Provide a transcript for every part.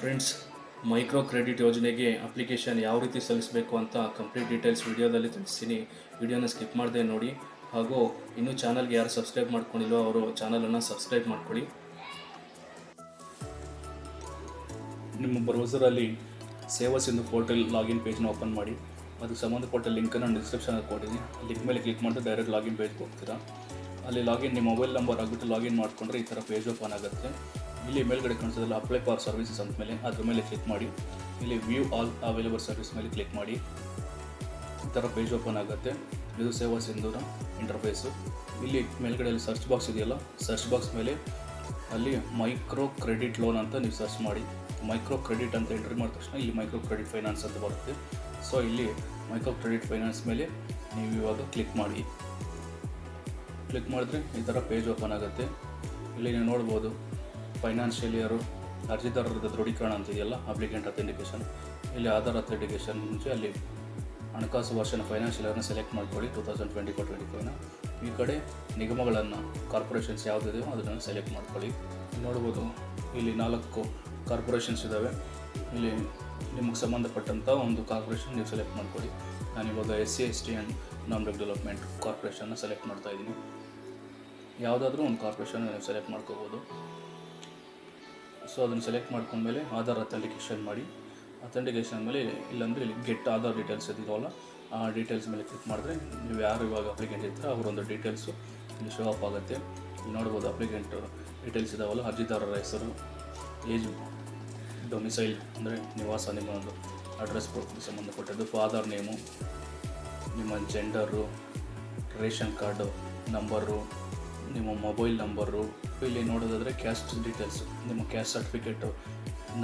Friends micro credit ಯೋಜನೆಗೆ application ಯಾವ ರೀತಿ ಸಲ್ಲಿಸಬೇಕು ಅಂತ ಕಂಪ್ಲೀಟ್ ಡೀಟೇಲ್ಸ್ ವಿಡಿಯೋದಲ್ಲಿ ತಿಳಿಸ್ತೀನಿ. ವಿಡಿಯೋನ ಸ್ಕಿಪ್ ಮಾಡದೆ ನೋಡಿ. ಹಾಗೂ ಇನ್ನೂ ಚಾನಲ್ಗೆ ಯಾರು ಸಬ್ಸ್ಕ್ರೈಬ್ ಮಾಡ್ಕೊಂಡಿಲ್ವೋ ಅವರು ಚಾನಲನ್ನು ಸಬ್ಸ್ಕ್ರೈಬ್ ಮಾಡ್ಕೊಳ್ಳಿ. ನಿಮ್ಮ ಬ್ರೌಸರಲ್ಲಿ ಸೇವಾ ಸಿಂಧು ಪೋರ್ಟಲ್ ಲಾಗಿನ್ ಪೇಜ್ನ ಓಪನ್ ಮಾಡಿ. ಅದಕ್ಕೆ ಸಂಬಂಧಪಟ್ಟ ಲಿಂಕನ್ನು ಡಿಸ್ಕ್ರಿಪ್ಷನಲ್ಲಿ ಕೊಟ್ಟಿದ್ದೀನಿ. ಲಿಂಕ್ ಮೇಲೆ ಕ್ಲಿಕ್ ಮಾಡಿದ್ರೆ ಡೈರೆಕ್ಟ್ ಲಾಗಿನ್ ಪೇಜ್ಗೆ ಹೋಗ್ತೀರಾ ಅಲ್ಲಿ ಲಾಗಿನ್ ನಿಮ್ಮ ಮೊಬೈಲ್ ನಂಬರ್ ಆಗಿಬಿಟ್ಟು ಲಾಗಿನ್ ಮಾಡಿಕೊಂಡ್ರೆ ಈ ಥರ ಪೇಜ್ ಓಪನ್ ಆಗುತ್ತೆ. ಇಲ್ಲಿ ಮೇಲ್ಗಡೆ ಕಾಣಿಸೋದಿಲ್ಲ ಅಪ್ಲೈ ಫಾರ್ ಸರ್ವಿಸಸ್ ಅಂತ ಮೇಲೆ ಅದ್ರ ಮೇಲೆ ಕ್ಲಿಕ್ ಮಾಡಿ. ಇಲ್ಲಿ ವ್ಯೂ ಆಲ್ ಅವೈಲೇಬಲ್ ಸರ್ವಿಸ್ ಮೇಲೆ ಕ್ಲಿಕ್ ಮಾಡಿ. ಈ ಥರ ಪೇಜ್ ಓಪನ್ ಆಗುತ್ತೆ. ಇದು ಸೇವಾ ಸಿಂಧೂರ ಇಂಟರ್ಫೇಸು ಇಲ್ಲಿ ಮೇಲ್ಗಡೆಯಲ್ಲಿ ಸರ್ಚ್ ಬಾಕ್ಸ್ ಇದೆಯಲ್ಲ ಸರ್ಚ್ ಬಾಕ್ಸ್ ಮೇಲೆ ಅಲ್ಲಿ ಮೈಕ್ರೋ ಕ್ರೆಡಿಟ್ ಲೋನ್ ಅಂತ ನೀವು ಸರ್ಚ್ ಮಾಡಿ. ಮೈಕ್ರೋ ಕ್ರೆಡಿಟ್ ಅಂತ ಎಂಟ್ರಿ ಮಾಡಿದ ತಕ್ಷಣ ಇಲ್ಲಿ ಮೈಕ್ರೋ ಕ್ರೆಡಿಟ್ ಫೈನಾನ್ಸ್ ಅಂತ ಬರುತ್ತೆ. ಸೊ ಇಲ್ಲಿ ಮೈಕ್ರೋ ಕ್ರೆಡಿಟ್ ಫೈನಾನ್ಸ್ ಮೇಲೆ ನೀವು ಇವಾಗ ಕ್ಲಿಕ್ ಮಾಡಿ. ಕ್ಲಿಕ್ ಮಾಡಿದ್ರೆ ಈ ಥರ ಪೇಜ್ ಓಪನ್ ಆಗುತ್ತೆ. ಇಲ್ಲಿ ನೀವು ನೋಡ್ಬೋದು. ಫೈನಾನ್ಷಿಯಲ್ ಇಯರು ಅರ್ಜಿದಾರರ ದೃಢೀಕರಣ ಅಂತ ಇದೆಯಲ್ಲ ಅಪ್ಲಿಕೆಂಟ್ ಅಥೆಂಟಿಕೇಶನ್ ಇಲ್ಲಿ ಆಧಾರ್ ಅಥೆಂಟಿಕೇಶನ್ ಮುಂಚೆ ಅಲ್ಲಿ ಹಣಕಾಸು ವರ್ಷನ ಫೈನಾನ್ಷಿಯಲ್ ಇಯರ್ನ ಸೆಲೆಕ್ಟ್ ಮಾಡ್ಕೊಳ್ಳಿ two thousand twenty four twenty ಫೈವ್ನ ಈ ಕಡೆ ನಿಗಮಗಳನ್ನು ಕಾರ್ಪೊರೇಷನ್ಸ್ ಯಾವುದಿದೆಯೋ ಅದನ್ನು ಸೆಲೆಕ್ಟ್ ಮಾಡ್ಕೊಳ್ಳಿ. ನೋಡ್ಬೋದು, ಇಲ್ಲಿ ನಾಲ್ಕು ಕಾರ್ಪೊರೇಷನ್ಸ್ ಇದ್ದಾವೆ ಇಲ್ಲಿ ನಿಮಗೆ ಸಂಬಂಧಪಟ್ಟಂಥ ಒಂದು ಕಾರ್ಪೊರೇಷನ್ ನೀವು ಸೆಲೆಕ್ಟ್ ಮಾಡ್ಕೊಳ್ಳಿ. ನಾನು ಇವಾಗ S C S T and non development ಕಾರ್ಪೊರೇಷನ್ನ select ಮಾಡ್ತಾ ಇದ್ದೀನಿ. ಯಾವುದಾದ್ರೂ ಒಂದು ಕಾರ್ಪೊರೇಷನ್ ನೀವು ಸೆಲೆಕ್ಟ್ ಮಾಡ್ಕೋಬೋದು. ಸೊ ಅದನ್ನು ಸೆಲೆಕ್ಟ್ ಮಾಡ್ಕೊಂಡ್ಮೇಲೆ ಆಧಾರ್ ಅಥೆಂಟಿಕೇಶನ್ ಮಾಡಿ ಅಥೆಂಟಿಕೇಶನ್ ಮೇಲೆ ಇಲ್ಲಾಂದರೆ ಇಲ್ಲಿ ಗೆಟ್ ಆಧಾರ್ ಡೀಟೇಲ್ಸ್ ಇದಿರೋಲ್ಲ ಆ ಡೀಟೇಲ್ಸ್ ಮೇಲೆ ಕ್ಲಿಕ್ ಮಾಡಿದ್ರೆ ನೀವು ಯಾರು ಇವಾಗ ಅಪ್ಲಿಕೆಂಟ್ ಇರ್ತಾರೆ, ಅವರೊಂದು ಡೀಟೇಲ್ಸು ಇಲ್ಲಿ ಶೋ ಅಪ್ ಆಗುತ್ತೆ. ಇಲ್ಲಿ ನೋಡ್ಬೋದು ಅಪ್ಲಿಕೆಂಟ್ ಡೀಟೇಲ್ಸ್ ಇದಾವಲ್ಲ, ಅರ್ಜಿದಾರರ ಹೆಸರು ಏಜ್ ಡೊಮಿಸೈಲ್ ಅಂದರೆ ನಿವಾಸ, ನಿಮ್ಮ ಒಂದು ಅಡ್ರೆಸ್ ಪ್ರೂಫ್ಗೆ ಸಂಬಂಧಪಟ್ಟದ್ದು ಫಾದರ್ ನೇಮು ನಿಮ್ಮ ಜೆಂಡರು ರೇಷನ್ ಕಾರ್ಡು ನಂಬರು ನಿಮ್ಮ ಮೊಬೈಲ್ ನಂಬರು, ಇಲ್ಲಿ ನೋಡೋದಾದರೆ ಕ್ಯಾಸ್ಟ್ ಡೀಟೇಲ್ಸ್ ನಿಮ್ಮ caste certificate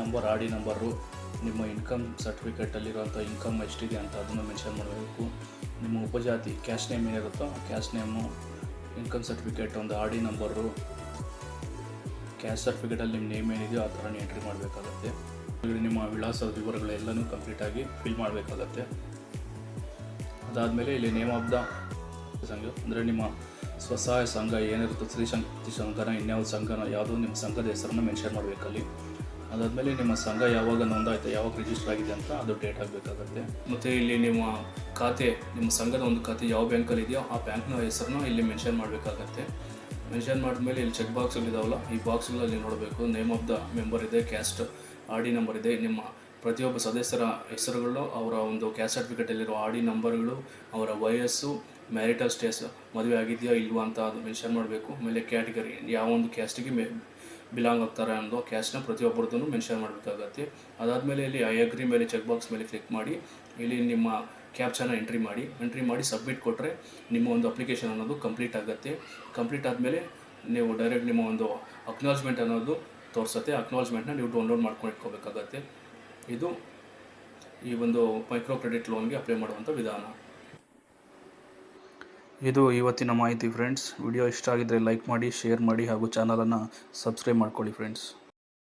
number R D number ನಿಮ್ಮ ಇನ್ಕಮ್ ಸರ್ಟಿಫಿಕೇಟಲ್ಲಿರುವಂಥ ಇನ್ಕಮ್ ಎಷ್ಟಿದೆ ಅಂತ ಅದನ್ನು ಮೆನ್ಷನ್ ಮಾಡಬೇಕು. ನಿಮ್ಮ ಉಪಜಾತಿ ಕ್ಯಾಸ್ಟ್ ನೇಮ್ ಏನಿರುತ್ತೋ ಆ ಕ್ಯಾಶ್ ನೇಮು ಇನ್ಕಮ್ ಸರ್ಟಿಫಿಕೇಟ್ ಒಂದು ಆರ್ ಡಿ ನಂಬರು ಕ್ಯಾಸ್ಟ್ ಸರ್ಟಿಫಿಕೇಟಲ್ಲಿ ನಿಮ್ಮ ನೇಮ್ ಏನಿದೆಯೋ ಆ ಥರನೇ ಎಂಟ್ರಿ ಮಾಡಬೇಕಾಗತ್ತೆ. ನಿಮ್ಮ ವಿಳಾಸದ ವಿವರಗಳೆಲ್ಲನೂ ಕಂಪ್ಲೀಟಾಗಿ ಫಿಲ್ ಮಾಡಬೇಕಾಗತ್ತೆ. ಅದಾದಮೇಲೆ ಇಲ್ಲಿ ನೇಮ್ ಆಫ್ ದ ಸಂಘ. ಅಂದರೆ ನಿಮ್ಮ ಸ್ವಸಹಾಯ ಸಂಘ ಏನಿರುತ್ತೋ ಸ್ತ್ರೀ ಶಕ್ತಿ ಸಂಘನ ಇನ್ಯಾವ ಸಂಘನ, ಯಾವುದೋ ನಿಮ್ಮ ಸಂಘದ ಹೆಸರನ್ನು ಮೆನ್ಷನ್ ಮಾಡಬೇಕಲ್ಲಿ. ಅದಾದಮೇಲೆ ನಿಮ್ಮ ಸಂಘ ಯಾವಾಗ ನೋಂದಾಯಿತು, ಯಾವಾಗ ರಿಜಿಸ್ಟರ್ ಆಗಿದೆ ಅಂತ ಅದು ಡೇಟ್ ಆಗಬೇಕಾಗತ್ತೆ ಮತ್ತು ಇಲ್ಲಿ ನಿಮ್ಮ ಖಾತೆ, ನಿಮ್ಮ ಸಂಘದ ಒಂದು ಖಾತೆ ಯಾವ ಬ್ಯಾಂಕಲ್ಲಿ ಇದೆಯೋ ಆ ಬ್ಯಾಂಕ್ನ ಹೆಸರನ್ನು ಇಲ್ಲಿ ಮೆನ್ಷನ್ ಮಾಡಬೇಕಾಗತ್ತೆ. ಮೆನ್ಷನ್ ಮಾಡಿದ್ಮೇಲೆ ಇಲ್ಲಿ ಚೆಕ್ ಬಾಕ್ಸ್ಗಳಿದಾವಲ್ಲ ಈ ಬಾಕ್ಸ್ಗಳಲ್ಲಿ ನೋಡಬೇಕು. ನೇಮ್ ಆಫ್ ದ ಮೆಂಬರ್ ಇದೆ ಕ್ಯಾಸ್ಟ್ ಆರ್ ಡಿ ನಂಬರ್ ಇದೆ. ನಿಮ್ಮ ಪ್ರತಿಯೊಬ್ಬ ಸದಸ್ಯರ ಹೆಸರುಗಳು, ಅವರ ಒಂದು ಕ್ಯಾಸ್ಟ್ ಸರ್ಟಿಫಿಕೇಟಲ್ಲಿರೋ ಆರ್ ಡಿ ನಂಬರ್ಗಳು ಅವರ ವಯಸ್ಸು ಮ್ಯಾರಿಟಲ್ ಸ್ಟೇಸ್ ಮದುವೆ ಆಗಿದೆಯಾ ಇಲ್ವಾ ಅಂತ ಅದು ಮೆನ್ಷನ್ ಮಾಡಬೇಕು. ಆಮೇಲೆ ಕ್ಯಾಟಗರಿ ಯಾವ ಒಂದು ಕ್ಯಾಸ್ಟಿಗೆ ಮೆ ಬಿಲಾಂಗ್ ಆಗ್ತಾರೆ ಅನ್ನೋ ಕ್ಯಾಸ್ಟ್ನ ಪ್ರತಿಯೊಬ್ಬರದನ್ನು ಮೆನ್ಷನ್ ಮಾಡಬೇಕಾಗತ್ತೆ. ಅದಾದಮೇಲೆ ಇಲ್ಲಿ ಐ ಅಗ್ರಿ ಮೇಲೆ ಚೆಕ್ ಬಾಕ್ಸ್ ಮೇಲೆ ಕ್ಲಿಕ್ ಮಾಡಿ, ಇಲ್ಲಿ ನಿಮ್ಮ ಕ್ಯಾಪ್ಚನ ಎಂಟ್ರಿ ಮಾಡಿ ಎಂಟ್ರಿ ಮಾಡಿ ಸಬ್ಮಿಟ್ ಕೊಟ್ಟರೆ ನಿಮ್ಮ ಒಂದು ಅಪ್ಲಿಕೇಶನ್ ಅನ್ನೋದು ಕಂಪ್ಲೀಟ್ ಆಗುತ್ತೆ. ಕಂಪ್ಲೀಟ್ ಆದಮೇಲೆ ನೀವು ಡೈರೆಕ್ಟ್ ನಿಮ್ಮ ಒಂದು ಅಕ್ನಾಲಜ್ಮೆಂಟ್ ಅನ್ನೋದು ತೋರಿಸುತ್ತೆ. ಅಕ್ನಾಲಜ್ಮೆಂಟ್ನ ನೀವು ಡೌನ್ಲೋಡ್ ಮಾಡ್ಕೊಂಡು ಇಟ್ಕೋಬೇಕಾಗತ್ತೆ ಇದು ಈ ಒಂದು ಮೈಕ್ರೋ ಕ್ರೆಡಿಟ್ ಲೋನ್ಗೆ ಅಪ್ಲೈ ಮಾಡುವಂಥ ವಿಧಾನ. ಇದು ಇವತ್ತಿನ ಮಾಹಿತಿ ಫ್ರೆಂಡ್ಸ್ ವಿಡಿಯೋ ಇಷ್ಟ ಆಗಿದ್ದರೆ ಲೈಕ್ ಮಾಡಿ ಶೇರ್ ಮಾಡಿ ಹಾಗೂ ಚಾನಲನ್ನು ಸಬ್ಸ್ಕ್ರೈಬ್ ಮಾಡ್ಕೊಳ್ಳಿ ಫ್ರೆಂಡ್ಸ್